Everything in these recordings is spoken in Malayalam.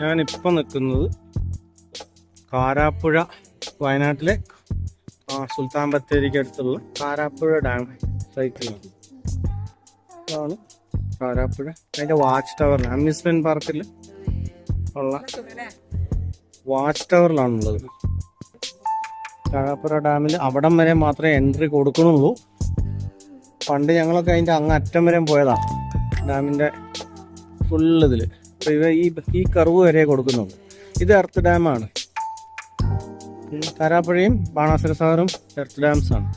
ഞാനിപ്പോൾ നിൽക്കുന്നത് കാരാപ്പുഴ വയനാട്ടിലെ സുൽത്താൻ ബത്തേരിക്ക് അടുത്തുള്ള കാരാപ്പുഴ ഡാം സൈറ്റിലാണ്. ഇതാണ് കാരാപ്പുഴ. അതിന്റെ വാച്ച് ടവറിൽ അമ്യൂസ്മെന്റ് പാർക്കിൽ ഉള്ള വാച്ച് ടവറിലാണുള്ളത് കാരാപ്പുഴ ഡാമിൽ അവിടം വരെ മാത്രമേ എൻട്രി കൊടുക്കണുള്ളൂ പണ്ട് ഞങ്ങളൊക്കെ അതിന്റെ അങ്ങ് അറ്റം വരെ പോയതാണ് ഡാമിന്റെ ഫുള്ള് ഇതിൽ ഇവ ഈ ഈ കർവ് വരെ കൊടുക്കുന്നുള്ളൂ. ഇത് എർത്ത് ഡാമാണ് താരാപ്പുഴയും ബാണാസുര സാഗറും എർത്ത് ഡാംസ് ആണ്.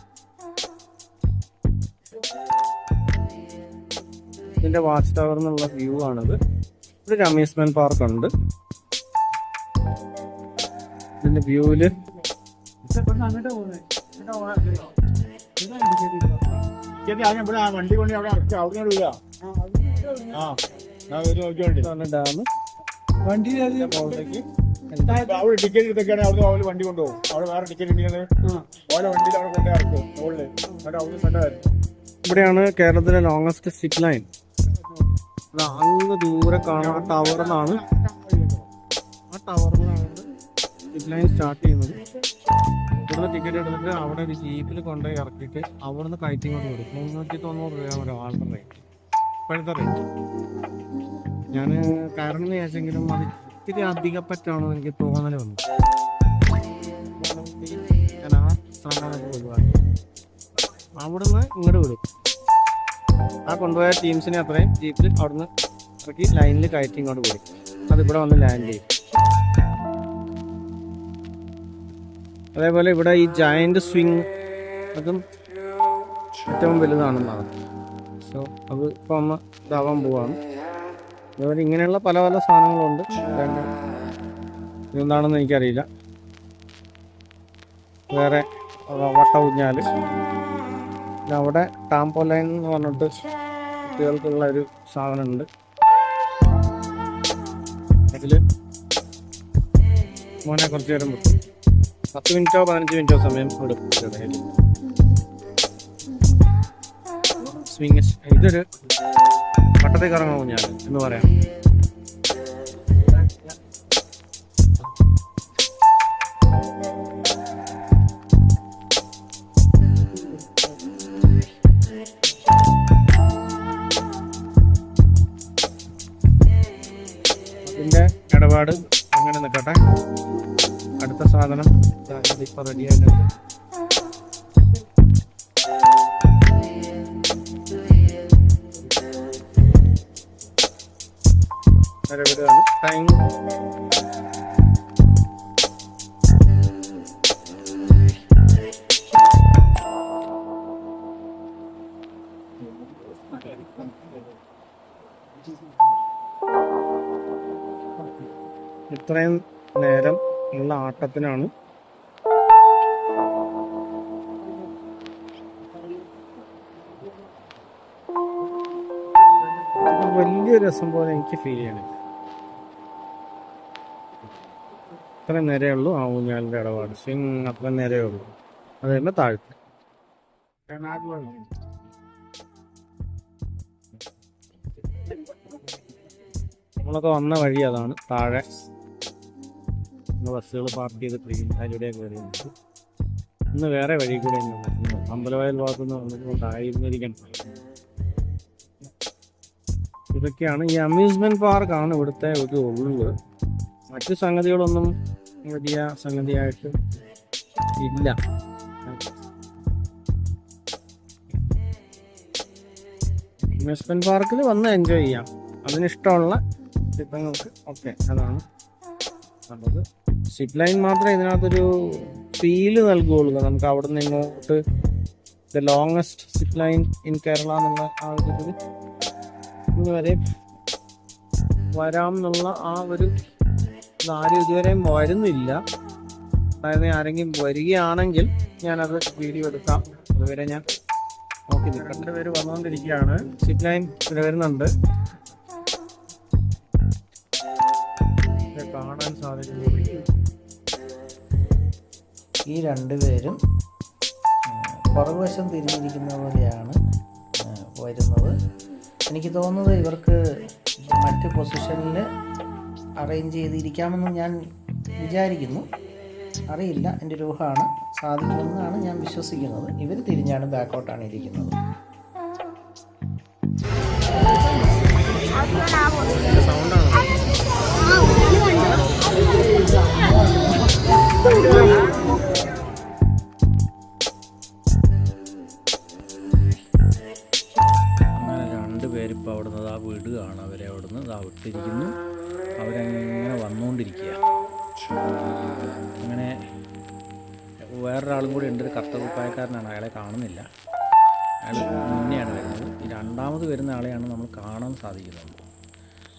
ഇതിന്റെ വാച്ച് ടവർ എന്നുള്ള വ്യൂ ആണിത്. ഇവിടെ ഒരു അമ്യൂസ്മെന്റ് പാർക്ക് ഉണ്ട്. ഇതിന്റെ വ്യൂവിൽ ഇവിടെ വണ്ടി കൊണ്ട് അവിടെ ആ ഡാം വണ്ടി അവിടെ ടിക്കറ്റ് എടുത്തൊക്കെയാണ് അവിടെ അവർ വണ്ടി കൊണ്ടുപോകും. അവിടെ വേറെ ടിക്കറ്റ് ഉണ്ടെങ്കിൽ ഓരോ വണ്ടിയിൽ അവിടെ കൊണ്ടേ ഇറക്കും മുകളിൽ എന്നിട്ട് അവിടെ സെറ്റായിരുന്നു ഇവിടെയാണ് കേരളത്തിലെ ലോങ്സ്റ്റ് സിപ് ലൈൻ അങ്ങ് ദൂരെ കാണുന്ന എന്നാണ് ആ ടവറിനാണ് സിപ്പ് ലൈൻ സ്റ്റാർട്ട് ചെയ്യുന്നത്. ഇവിടുന്ന് ടിക്കറ്റ് എടുത്തിട്ട് അവിടെ ഒരു ജീപ്പിൽ കൊണ്ടുപോയി ഇറക്കിയിട്ട് അവിടുന്ന് കയറ്റി കൊണ്ട് വരും മുന്നൂറ്റി തൊണ്ണൂറ് രൂപ ഒരാളുടെ റേറ്റ് ഇപ്പോഴത്തെ ഞാൻ കാരണം എന്ന് വിചാരിച്ചെങ്കിലും അത് ഇത്തിരി അധികപ്പറ്റാണോ എനിക്ക് തോന്നൽ വന്നു അവിടുന്ന് ഇങ്ങോട്ട് വിടും. ആ കൊണ്ടുപോയ ടീംസിനെ അത്രയും ജീപ്പിൽ അവിടുന്ന് ഇറക്കി ലൈനിൽ കയറ്റി ഇങ്ങോട്ട് വിടും. അതിവിടെ വന്ന് ലാൻഡ് ചെയ്യും. അതേപോലെ ഇവിടെ ഈ ജയന്റ് സ്വിങ് അതും ഏറ്റവും വലുതാണെന്നാണ് സോ അത് ഇപ്പം അമ്മ ഇതാവാൻ പോവാണ്. അതുപോലെ ഇങ്ങനെയുള്ള പല പല സാധനങ്ങളുണ്ട്. ഇതെന്താ- ഇതെന്താണെന്ന് എനിക്കറിയില്ല. വേറെ വട്ട ഊഞ്ഞാൽ പിന്നെ അവിടെ ടാംപോലൈൻ എന്ന് പറഞ്ഞിട്ട് കുട്ടികൾക്കുള്ള ഒരു സാധനമുണ്ട്. അതിൽ മോനെ കുറച്ച് നേരം പത്ത് മിനിറ്റോ പതിനഞ്ച് മിനിറ്റോ സമയം എടുക്കും സ്വിങ് ഇതൊരു വട്ടത്തിൽ കറങ്ങും ഞാൻ? എന്ന് പറയാം. ഇടപാട് അങ്ങനെ നിൽക്കട്ടെ. അടുത്ത സാധനം. ദാ ഇതിപ്പോ ഇത്രയും നേരം ഉള്ള ആട്ടത്തിനാണ് വലിയ രസം പോലെ എനിക്ക് ഫീൽ ചെയ്യണില്ല. ഇത്ര നേരേ ഉള്ളൂ. ആ ഊഞ്ഞാലിന്റെ ഇടപാട്. സ്വിങ് അത്ര നേരേ ഉള്ളൂ. അത് തന്നെ താഴ്ത്ത്. നമ്മളൊക്കെ വന്ന വഴി അതാണ്. താഴെ ബസ്സുകൾ പാർക്ക് ചെയ്ത് അതിലൂടെ കയറി. ഇന്ന് വേറെ വഴി കൂടെ അമ്പലവയൽ ഭാഗത്തു നിന്ന് വന്നിട്ടുണ്ടായിരുന്നിരിക്കണം ഇതൊക്കെയാണ് ഈ അമ്യൂസ്മെന്റ് പാർക്കാണ് ഇവിടുത്തെ ഒരു ഉള്ളു. മറ്റു സംഗതികളൊന്നും വലിയ സംഗതിയായിട്ട് ഇല്ല. അമ്യൂസ്മെന്റ് പാർക്കിൽ വന്ന് എൻജോയ് ചെയ്യാം. അതിനിഷ്ടമുള്ള ചിത്രങ്ങൾക്ക് ഓക്കെ അതാണ് നല്ലത്. സിപ്പ് ലൈൻ മാത്രമേ ഇതിനകത്തൊരു ഫീൽ നൽകുകയുള്ളൂ. നമുക്ക് അവിടെ നിന്ന് ഇങ്ങോട്ട് the longest zip line in Kerala എന്നുള്ള ആ ഒരു ഇതിൽ ഇന്ന് വരെ വരാം എന്നുള്ള ആ ഒരു ആരും ഇതുവരെയും വരുന്നില്ല. അതായത് ആരെങ്കിലും വരികയാണെങ്കിൽ ഞാനത് വീഡിയോ എടുക്കാം. അതുവരെ ഞാൻ നോക്കി രണ്ട് പേര് വന്നുകൊണ്ടിരിക്കുകയാണ്. സിപ്പ് ലൈൻ ഇവിടെ വരുന്നുണ്ട്. കാണാൻ സാധിക്കുന്നു. ഈ രണ്ടുപേരും പുറകുവശം തിരിഞ്ഞിരിക്കുന്ന പോലെയാണ് വരുന്നത്. എനിക്ക് തോന്നുന്നത് ഇവർക്ക് മറ്റ് പൊസിഷനിൽ അറേഞ്ച് ചെയ്തിരിക്കാമെന്ന് ഞാൻ വിചാരിക്കുന്നു. അറിയില്ല എന്റെ ഒരു ഊഹമാണ് സാധിക്കുമെന്നാണ് ഞാൻ വിശ്വസിക്കുന്നത്. ഇവർ തിരിഞ്ഞാണ് ബാക്കോട്ടാണ് ഇരിക്കുന്നത്. അങ്ങനെ രണ്ടുപേരിപ്പോൾ അവിടുന്ന് ആ വിടുകയാണ്. അവരെ അവിടുന്ന് ഇതാ വിട്ടിരിക്കുന്നു. വേറൊരാളും കൂടി ഉണ്ട്. ഒരു കറുത്ത കുപ്പായക്കാരനാണ് അയാളെ കാണുന്നില്ല. അയാൾ മുന്നെയാണ് വരുന്നത്. ഈ രണ്ടാമത് വരുന്ന ആളെയാണ് നമ്മൾ കാണാൻ സാധിക്കുന്നത്.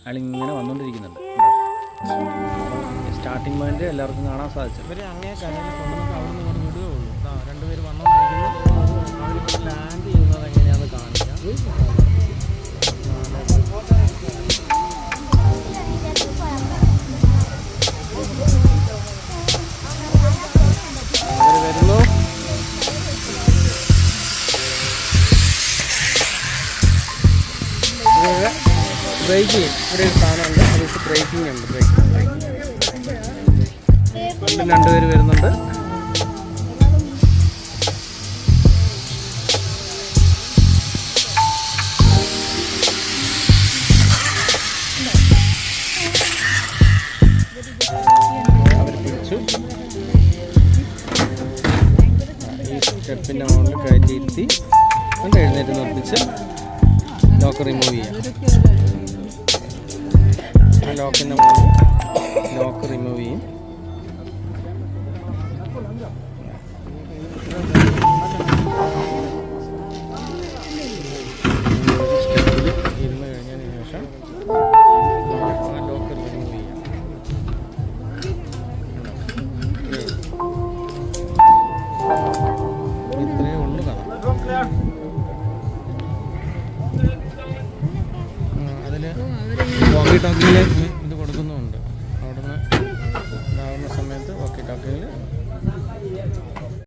അയാൾ ഇങ്ങനെ വന്നുകൊണ്ടിരിക്കുന്നുണ്ട് സ്റ്റാർട്ടിങ് പോയിന്റ് എല്ലാവർക്കും കാണാൻ സാധിച്ചു ഇവർ അങ്ങേ അവരിപ്പോൾ ലാൻഡ് ചെയ്യുന്നത് എങ്ങനെയാണെന്ന് കാണിക്കാം. ബ്രേക്ക് ചെയ്യും. ഇവിടെ ഒരു സാധനമുണ്ട്. അത് ബ്രേക്കിംഗ് ഉണ്ട്. ബ്രേക്കിംഗ് രണ്ടുപേര് വരുന്നുണ്ട്. സ്റ്റെപ്പിന്റെ മുകളിൽ കയറ്റി ഇരുത്തി. എന്നിട്ട് എഴുന്നേറ്റ് നിർത്തിച്ച്? ലോക്ക് റിമൂവ് ചെയ്യാം. ആ ലോക്കിന്റെ മുകളിൽ ലോക്ക് റിമൂവ് ചെയ്യും टिकट है।